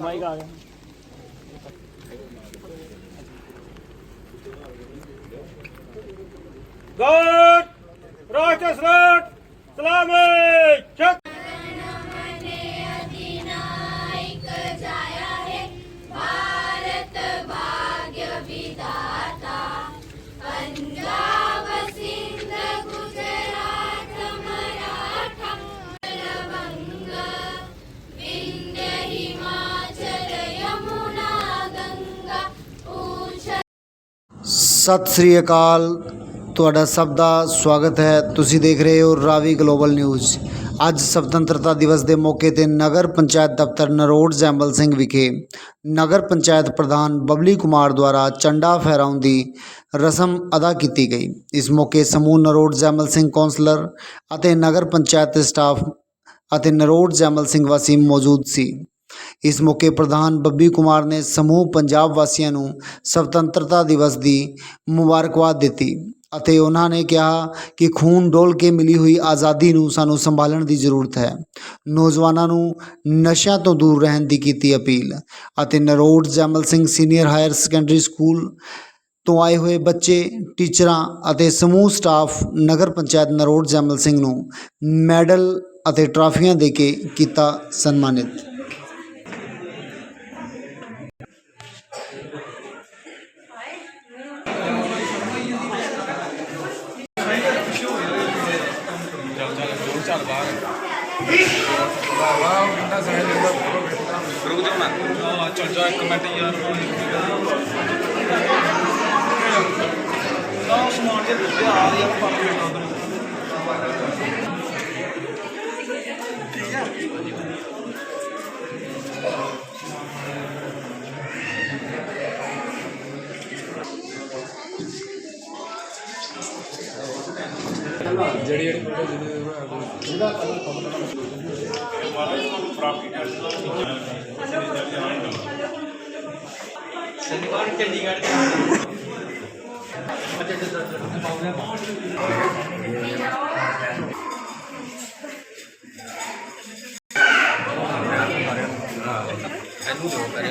Mic ਆ ਗਿਆ God Rajasthan ਸਲਾਮਤ ਸਤਿ ਸ੍ਰੀ ਅਕਾਲ। ਤੁਹਾਡਾ ਸਭ ਦਾ ਸਵਾਗਤ ਹੈ। ਤੁਸੀਂ ਦੇਖ ਰਹੇ ਹੋ ਰਾਵੀ ਗਲੋਬਲ ਨਿਊਜ਼ ਅੱਜ ਸੁਤੰਤਰਤਾ ਦਿਵਸ ਦੇ ਮੌਕੇ ਤੇ ਨਗਰ ਪੰਚਾਇਤ ਦਫ਼ਤਰ ਨਰੋਡ ਜੈਮਲ ਸਿੰਘ ਵਿਖੇ ਨਗਰ ਪੰਚਾਇਤ ਪ੍ਰਧਾਨ ਬਬਲੀ ਕੁਮਾਰ ਦੁਆਰਾ ਚੰਡਾ ਫਹਿਰਾਉਣ ਦੀ ਰਸਮ ਅਦਾ ਕੀਤੀ ਗਈ। ਇਸ ਮੌਕੇ ਸਮੂਹ ਨਰੋਡ ਜੈਮਲ ਸਿੰਘ ਕੌਂਸਲਰ ਅਤੇ ਨਗਰ ਪੰਚਾਇਤ ਸਟਾਫ ਅਤੇ ਨਰੋੜ ਜੈਮਲ ਸਿੰਘ ਵਾਸੀ ਮੌਜੂਦ ਸੀ। ਇਸ ਮੌਕੇ ਪ੍ਰਧਾਨ ਬੱਬੀ ਕੁਮਾਰ ਨੇ ਸਮੂਹ ਪੰਜਾਬ ਵਾਸੀਆਂ ਨੂੰ ਸੁਤੰਤਰਤਾ ਦਿਵਸ ਦੀ ਮੁਬਾਰਕਬਾਦ ਦਿੱਤੀ ਅਤੇ ਉਹਨਾਂ ਨੇ ਕਿਹਾ ਕਿ ਖੂਨ ਡੋਲ ਕੇ ਮਿਲੀ ਹੋਈ ਆਜ਼ਾਦੀ ਨੂੰ ਸਾਨੂੰ ਸੰਭਾਲਣ ਦੀ ਜ਼ਰੂਰਤ ਹੈ। ਨੌਜਵਾਨਾਂ ਨੂੰ ਨਸ਼ਿਆਂ ਤੋਂ ਦੂਰ ਰਹਿਣ ਦੀ ਕੀਤੀ ਅਪੀਲ ਅਤੇ Narod Jaimal Singh senior higher secondary school ਤੋਂ ਆਏ ਹੋਏ ਬੱਚੇ, ਟੀਚਰਾਂ ਅਤੇ ਸਮੂਹ ਸਟਾਫ ਨਗਰ ਪੰਚਾਇਤ ਨਰੋਡ ਜੈਮਲ ਸਿੰਘ ਨੂੰ ਮੈਡਲ ਅਤੇ ਟਰਾਫੀਆਂ ਦੇ ਕੇ ਕੀਤਾ ਸਨਮਾਨਿਤ। ਰੁਕ ਜਾਓ ਨਾ ਚੱਲ ਜਾ ਇੱਕ ਮਿੰਟ ਯਾਰ ਆਹ ਸਮਾਨ ਦੇ ਦਿੱਤੇ ਆ ਰਹੀ ਆ ਪਰ ਉਧਰ ਜਿਹੜੀ ਜਿਹੜੀ ਫੋਟੋ ਜਿਹਦੇ ਜਿਹੜਾ ਕਲਰ ਕਮਰਾ ਮਾਰੇ ਪ੍ਰਾਪਰਟੀ ਟੈਕਸ ਸ਼ਨੀਵਾਰ ਚੰਡੀਗੜ੍ਹ ਅੱਛਾ ਅੱਛਾ ਇਹਨੂੰ ਦੋ ਕਰੇ